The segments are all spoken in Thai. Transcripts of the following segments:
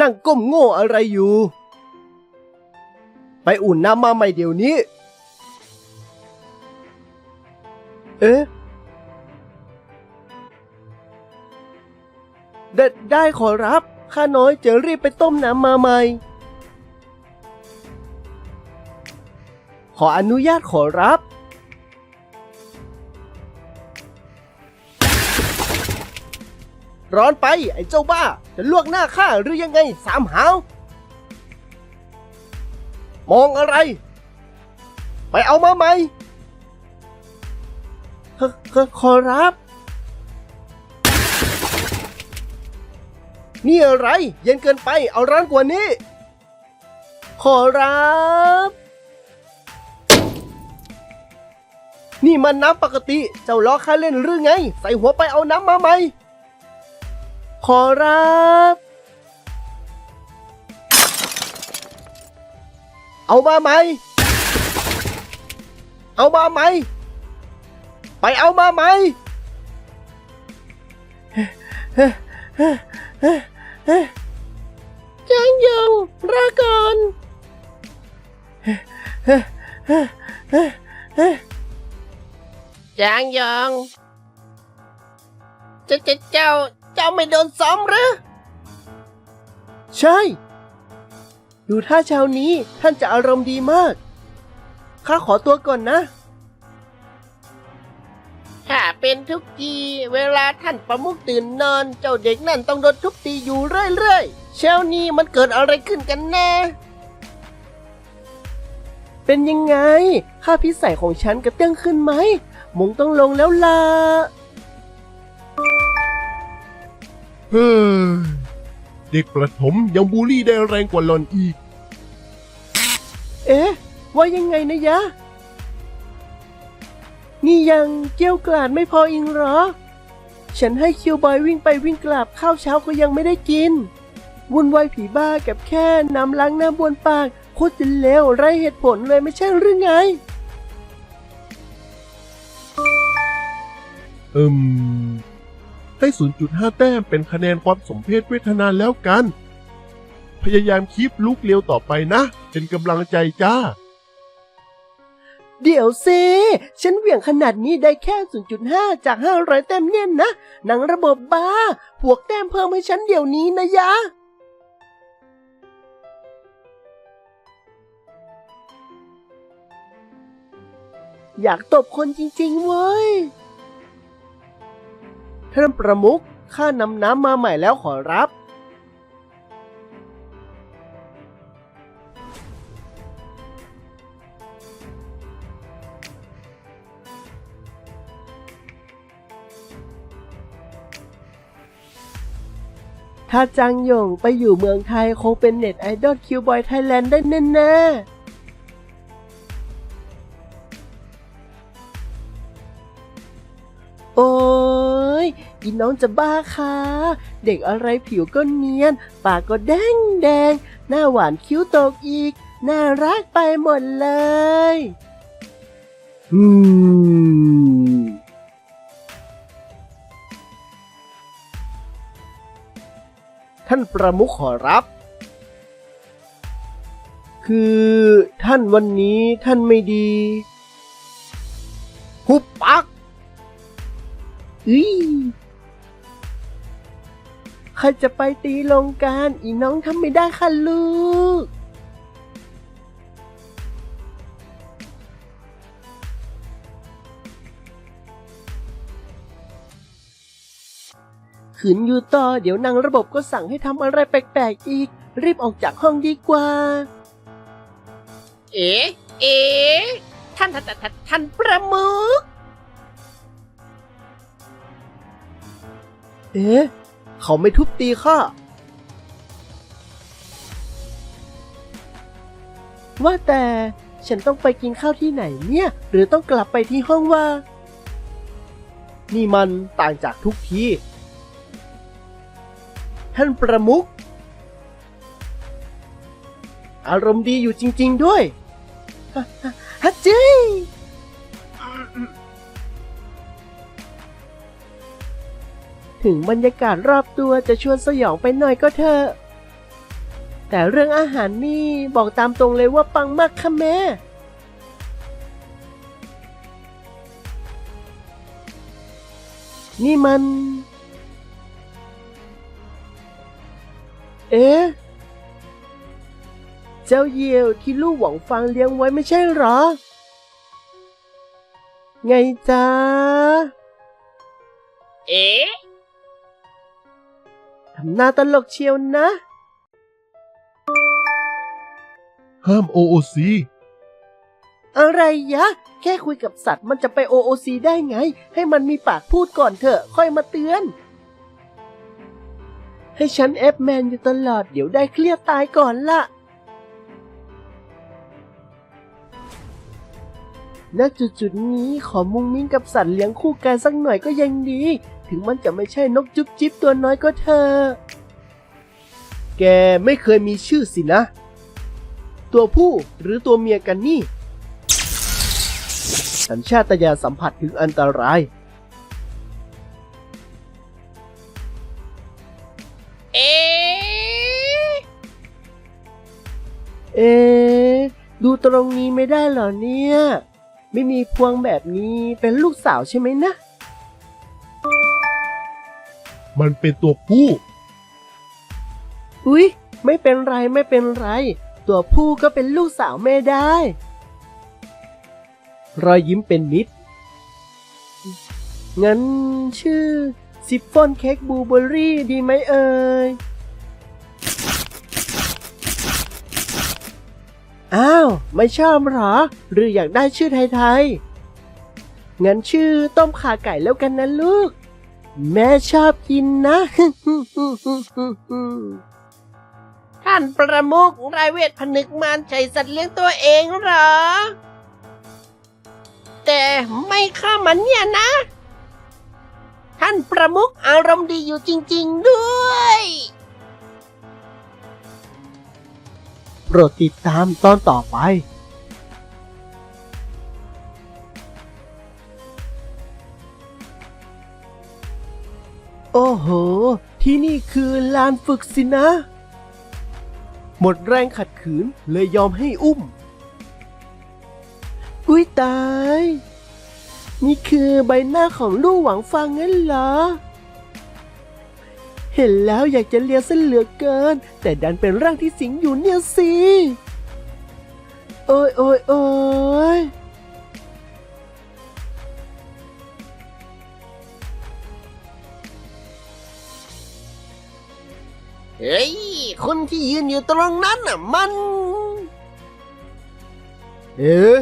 นั่งก้มโง่อะไรอยู่ ไปอุ่นน้ำมาใหม่เดี๋ยวนี้ เอ๊ะได้ได้ขอรับ ข้าน้อยจะรีบไปต้มน้ำมาใหม่ ขออนุญาตขอรับ ร้อนไปไอ้เจ้าบ้า จะลวกหน้าข้าหรือยังไงสามหาว มองอะไร ไปเอามาไหมขขขอรับ นี่อะไร เย็นเกินไปเอาร้อนกว่านี้ ขอรับ นี่มันน้ำปกติ เจ้าล้อข้าเล่นหรือไง ใส่หัวไปเอาน้ำมาไหม ขอรับ เอามาไหม เอามาไหม ไปเอามาไหม จางยงราก่อน จางยอง เจ้าเจ้า เจ้าเจ้าไม่โดนซ้อมหรือ ใช่ ดูท่าเช้านี้ท่านจะอารมณ์ดีมาก ข้าขอตัวก่อนนะถ้าเป็นทุกที เวลาท่านประมุขตื่นนอน เจ้าเด็กนั่นต้องโดนทุบตีอยู่เรื่อยๆ เช้านี้มันเกิดอะไรขึ้นกันแน่ เป็นยังไง ค่าพิสัยของฉันกระเตื้องขึ้นไหมมงต้องลงแล้วล่ะ เฮ้ยเด็กประถมยังบูลลี่ได้แรงกว่าหลอนอีก เอ๊ะ ว่ายังไงนะยะ นี่ยังเกี้ยวกลาดไม่พออีกเหรอ ฉันให้คิวบอยวิ่งไปวิ่งกลับข้าวเช้าก็ยังไม่ได้กิน วุ่นวายผีบ้ากับแค่น้ำล้างหน้าบวนปากโคตรจะเลวไรเหตุผลเลยไม่ใช่หรือไง เอิม ให้0.5 แต้มเป็นคะแนนความสมเพศเวทนาแล้วกัน พยายามคีปลุกเร็วต่อไปนะ เป็นกำลังใจจ้า เดี๋ยวสิฉันเหวี่ยงขนาดนี้ได้แค่ 0.5 จาก 500 แต้มเนี่ยนะ หนังระบบบ้าพวกแต้มเพิ่มให้ฉันเดี๋ยวนี้นะยะอยากตบคนจริงๆเว้ย ท่านประมุขข้านำน้ำมาใหม่แล้วขอรับ ถ้าจังหยงไปอยู่เมืองไทยคงเป็นเน็ตไอดอลคิวบอยไทยแลนด์ได้แน่ๆ โอ้ยอีน้องจะบ้าค่ะเด็กอะไรผิวก็เนียน ปากก็แดงแดง หน้าหวานคิ้วตกอีก น่ารักไปหมดเลยอืมท่านประมุขขอรับ คือท่านวันนี้ท่านไม่ดี หุบปัก อีใครจะไปตีลงการอีน้องทำไม่ได้ค่ะลูก ขืนอยู่ต่อเดี๋ยวนางระบบก็สั่งให้ทำอะไรแปลกๆอีก รีบออกจากห้องดีกว่า เอ๋เอ๋ท่านท่านท่านท่านประมุข เอ๊ะ เขาไม่ทุบตีข้า ว่าแต่ฉันต้องไปกินข้าวที่ไหนเนี่ย หรือต้องกลับไปที่ห้องว่า นี่มันต่างจากทุกที ท่านประมุข อารมณ์ดีอยู่จริง ๆ ด้วย ฮัจจี ถึงบรรยากาศรอบตัวจะชวนสยองไปหน่อยก็เถอะแต่เรื่องอาหารนี่บอกตามตรงเลยว่าปังมากค่ะแม่นี่มัน เอ๊ะ เจ้าเยี่ยวที่ลูกหวังฟังเลี้ยงไว้ไม่ใช่หรอ ไงจ๊ะเอ๊ะำหน้าตลกเชียวนะ ห้ามโอโอซีอะไรยะ แค่คุยกับสัตว์มันจะไป OOC ได้ไง ให้มันมีปากพูดก่อนเถอะ ค่อยมาเตือน ให้ฉันเอฟแมนอยู่ตลอดเดี๋ยวได้เครียดตายก่อนละณจุดจุดๆนี้ขอมุงมิ้งกับสัตว์เลี้ยงคู่กันสักหน่อยก็ยังดี ถึงมันจะไม่ใช่นกจุ๊บจิ๊บตัวน้อยก็เถอะแกไม่เคยมีชื่อสินะ ตัวผู้หรือตัวเมียกันนี่ สัญชาตญาณสัมผัสถึงอันตราย เอ๊ะเอ๊ะดูตรงนี้ไม่ได้เหรอเนี่ย ไม่มีพวงแบบนี้เป็นลูกสาวใช่ไหมนะ มันเป็นตัวผู้ อุ๊ย ไม่เป็นไรไม่เป็นไร ตัวผู้ก็เป็นลูกสาวแม่ได้ รอยยิ้มเป็นมิตร งั้นชื่อซิฟฟอนเค้กบลูเบอร์รี่ดีไหมเอ่ย อ้าว ไม่ชอบเหรอ หรืออยากได้ชื่อไทยๆ งั้นชื่อต้มขาไก่แล้วกันนะลูก แม่ชอบกินนะ ท่านประมุขรายเวทผนึกมารใช้สัตว์เลี้ยงตัวเองเหรอ แต่ไม่ฆ่ามันเนี่ยนะ ท่านประมุขอารมณ์ดีอยู่จริง ๆ ด้วย โปรดติดตามตอนต่อไป โอ้โห ที่นี่คือลานฝึกสินะ หมดแรงขัดขืนเลยยอมให้อุ้ม อุ้ยตาย นี่คือใบหน้าของลูกหวังฟังงั้นเหรอ เห็นแล้วอยากจะเลียเส้นเหลือเกิน แต่ดันเป็นร่างที่สิงอยู่เนี่ยสิ โอ้ยโอ้ยโอ้ย เฮ้ย คนที่ยืนอยู่ตรงนั้นน่ะมัน เอ๊ะ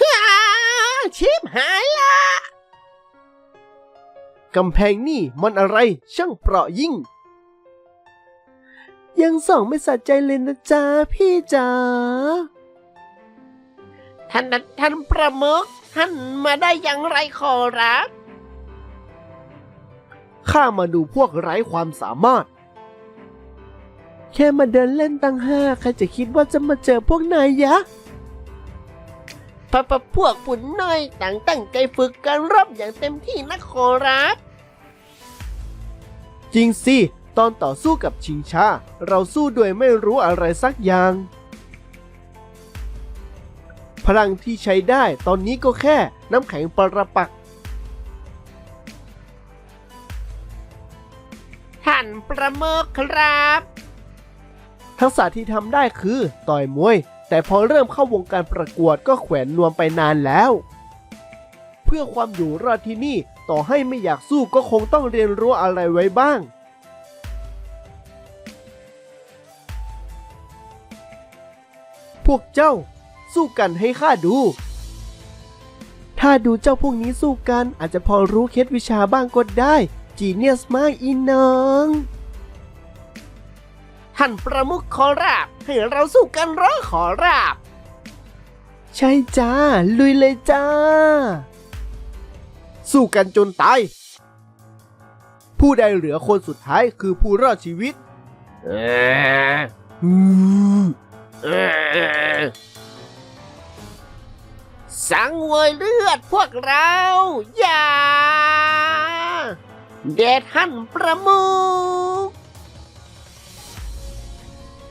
ฮ่าชิบหายละ กำแพงนี่มันอะไรช่างเปราะยิ่ง ยังส่องไม่สะใจเลยนะจ๊ะพี่จ๋าท่านท่านประมุข ท่านมาได้อย่างไรขอรับ ข้ามาดูพวกไร้ความสามารถ แค่มาเดินเล่นตั้งห้าใครจะคิดว่าจะมาเจอพวกนายยะพะพะพวกปุ่นน้อยต่างตั้งใจฝึกการรบอย่างเต็มที่นะขอรับ จริงสิ ตอนต่อสู้กับชิงชา เราสู้โดยไม่รู้อะไรสักอย่าง พลังที่ใช้ได้ตอนนี้ก็แค่น้ำแข็งปรปัก ท่านประมุขครับ ทักษะที่ทำได้คือต่อยมวย แต่พอเริ่มเข้าวงการประกวดก็แขวนนวมไปนานแล้ว เพื่อความอยู่รอดที่นี่ต่อให้ไม่อยากสู้ก็คงต้องเรียนรู้อะไรไว้บ้างพวกเจ้า สู้กันให้ข้าดู ถ้าดูเจ้าพวกนี้สู้กันอาจจะพอรู้เคล็ดวิชาบ้างก็ได้ จีเนียสมากอีน้องท่านประมุขขอรับให้เราสู้กันเหร้อขอรับใช่จ้า ลุยเลยจ้า สู้กันจนตาย ผู้ใดเหลือคนสุดท้ายคือผู้รอดชีวิต เอออือเออ สังเวยเลือดพวกเรา อย่า เดชท่านประมุข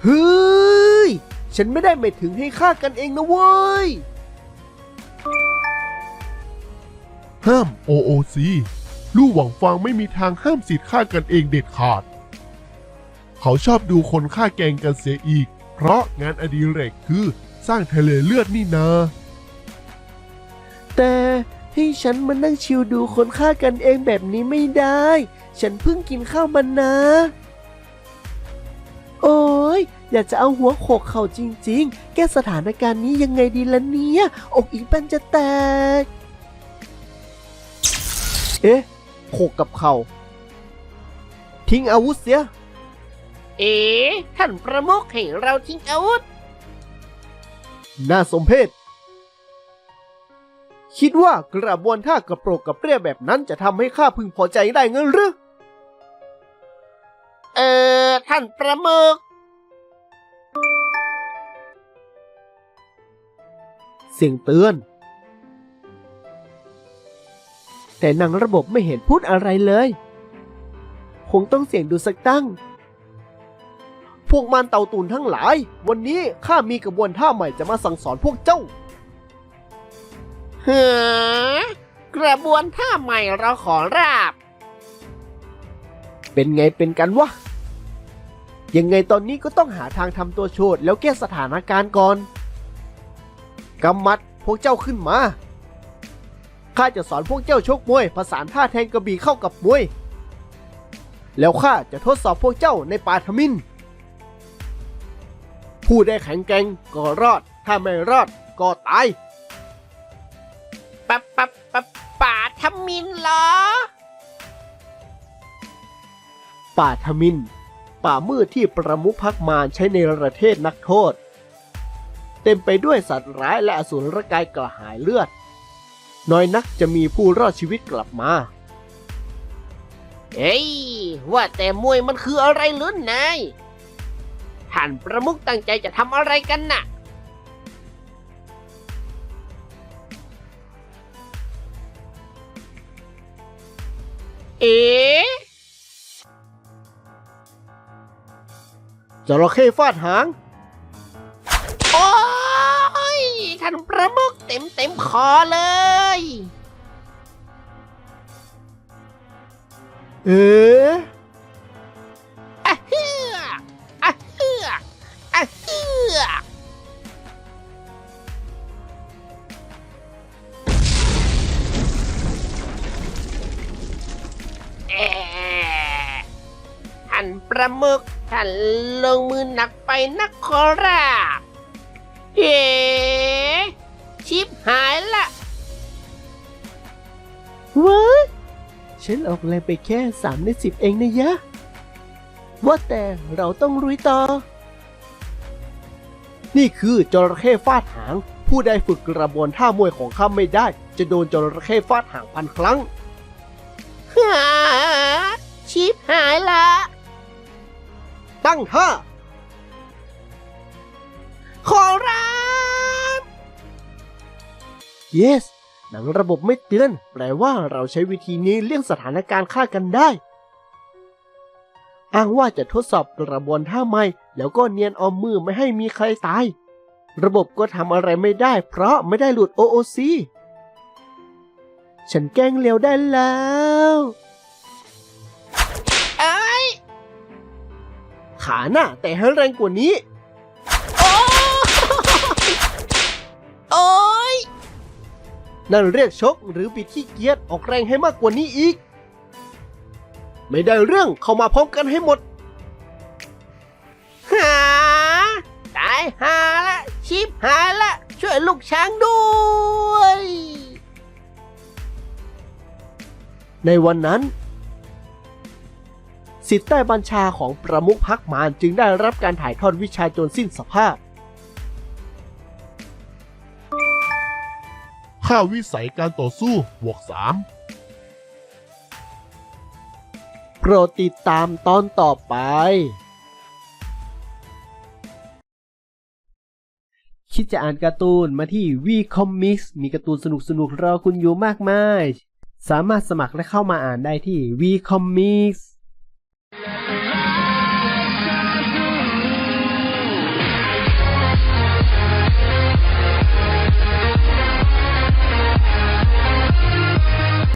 เฮ้ย ฉันไม่ได้หมายถึงให้ฆ่ากันเองนะเว้ย ห้าม OOC ลู่หวังฟางไม่มีทางห้ามสิทธิ์ฆ่ากันเองเด็ดขาด เขาชอบดูคนฆ่าแกล้งกันเสียอีก เพราะงานอดิเรกคือสร้างทะเลเลือดนี่นาแต่ ให้ฉันมานั่งชิวดูคนฆ่ากันเองแบบนี้ไม่ได้ ฉันเพิ่งกินข้าวมันนะ โอ้ยอยากจะเอาหัวโขกเข่าจริง ๆ แก้สถานการณ์นี้ยังไงดีล่ะเนี่ย อกอีกปันจะแตก เอ๊ะโขกกับเข่าทิ้งอาวุธเสีย เอ๋ท่านประมุขให้เราทิ้งอาวุธ น่าสมเพช คิดว่ากระบวนท่ากระโปรกกระเปรี้ยแบบนั้นจะทำให้ข้าพึงพอใจได้เงินหรือ เออท่านประมุขเสียงเตือน แต่นางระบบไม่เห็นพูดอะไรเลย คงต้องเสี่ยงดูสักตั้ง พวกมันเต่าตูนทั้งหลาย วันนี้ข้ามีกระบวนท่าใหม่จะมาสั่งสอนพวกเจ้า เฮ้อกระบวนท่าใหม่เราขอราบ เป็นไงเป็นกันวะ ยังไงตอนนี้ก็ต้องหาทางทำตัวโชดแล้วแก้สถานการณ์ก่อนกำมัดพวกเจ้าขึ้นมาข้าจะสอนพวกเจ้าชกมวยผสานท่าแทงกระบี่เข้ากับมวย แล้วข้าจะทดสอบพวกเจ้าในป่าทมินผู้ได้แข็งแกร่งก็รอด ถ้าไม่รอดก็ตาย มินเหรอ ป่าทมิน ป่ามืดที่ประมุขพักมารใช้ในประเทศนักโทษ เต็มไปด้วยสัตว์ร้ายและอสูรกายกระหายเลือด น้อยนักจะมีผู้รอดชีวิตกลับมา เอ้ยว่าแต่มวยมันคืออะไรหรือนายท่านประมุขตั้งใจจะทำอะไรกันน่ะ เอ๋จระเข้ฟาดหาง โอ้ย ท่านประมุกเต็มเต็มคอเลย เอ๊ ท่านประมุขท่านลงมือหนักไปนักขอรับเอ๋ชิบหายละว้าฉันออกแรงไปแค่สามในสิบเองนะยะ ว่าแต่เราต้องรุยต่อ นี่คือจระเข้ฟาดหาง ผู้ใดฝึกกระบวนท่ามวยของข้าไม่ได้ จะโดนจระเข้ฟาดหางพันครั้งหาชิบหายละ ตั้งท่าขอรับ yes หนังระบบไม่เตือน แปลว่าเราใช้วิธีนี้เลี่ยงสถานการณ์ฆ่ากันได้ อ้างว่าจะทดสอบกระบวนท่าใหม่ แล้วก็เนียนเอามือไม่ให้มีใครตาย ระบบก็ทำอะไรไม่ได้ เพราะไม่ได้หลุด OOC ฉันแกล้งเร็วได้แล้ว ขาหน้าแต่ให้แรงกว่านี้ โอ้โอ้ยนั่นเรียกชกหรือบิดขี้เกียจออกแรงให้มากกว่านี้อีก ไม่ได้เรื่องเข้ามาพร้อมกันให้หมดหาตายหาละชิบหายละ ช่วยลูกช้างด้วย ในวันนั้น สิทธิ์ใต้บัญชาของประมุขพักมารจึงได้รับการถ่ายทอดวิชาจนสิ้นสภาพ ค่าวิสัยการต่อสู้บวก3โปรดติดตามตอนต่อไป คิดดจะอ่านการ์ตูนมาที่ V Comics มีการ์ตูนสนุกๆรอคุณอยู่มากมาย สามารถสมัครและเข้ามาอ่านได้ที่ V Yeah.